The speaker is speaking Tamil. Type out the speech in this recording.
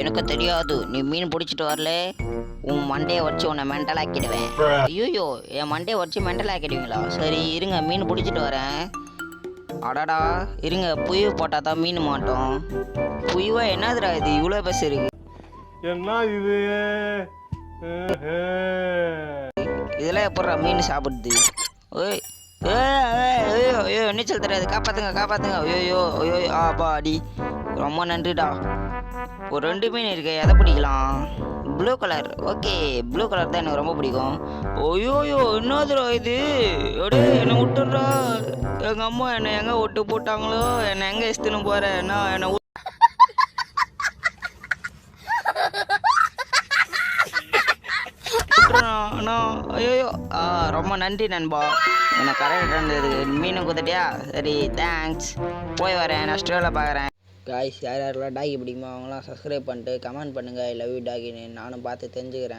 எனக்கு தெரியாது. நீ மீன் பிடிச்சிட்டு வரல. உன் மண்டையை வச்சு உன்னை மென்டல் ஆக்கிடுவேன். ஐயோ என் மண்டையை வச்சு மென்டல் ஆக்கிடுவீங்களா? சரி இருங்க மீன் பிடிச்சிட்டு வரேன். அடடா இருங்க புயு போட்டால் தான் மீன் மாட்டோம். புயுவா என்னதுடா இது? இவ்வளோ பெருசு இருக்கு. என்ன இது? இதெல்லாம் எப்பட்றா மீன் சாப்பிடுது? ஓய் ஐயோ ஐயோ நீச்சல் தெரியாது காப்பாத்துங்க காப்பாத்துங்க. ஐயோ ஐயோ ஆ அடி ரொம்ப நன்றிடா. ஒரு ரெண்டு மீன் இருக்கு எதை பிடிக்கலாம். Blue colour okay blue colour தான் எனக்கு ரொம்ப பிடிக்கும். ஐயோயோ என்னதுரா இது? எடு என்னை விட்டுடுறா. எங்கள் அம்மா என்னை எங்கே விட்டு போட்டாங்களோ? என்னை எங்கே இஸ்துன்னு போகிறேன் நான் என்னை விட்டுறா, அண்ணா. ஐயோ ரொம்ப நன்றி நண்பா. என்னை கரெக்டாக இருந்தது மீனும் குத்துட்டியா? சரி தேங்க்ஸ் போய் வரேன் நெக்ஸ்ட் வேலை பார்க்குறேன் காய்ஸ் யார் யாரெல்லாம் டாகி பிடிக்குமோ அவங்களாம் சப்ஸ்கிரைப் பண்ணிட்டு கமெண்ட் பண்ணுங்கள் லவ் யூ டாகின்னு நானும் பார்த்து தெரிஞ்சுக்கிறேன்.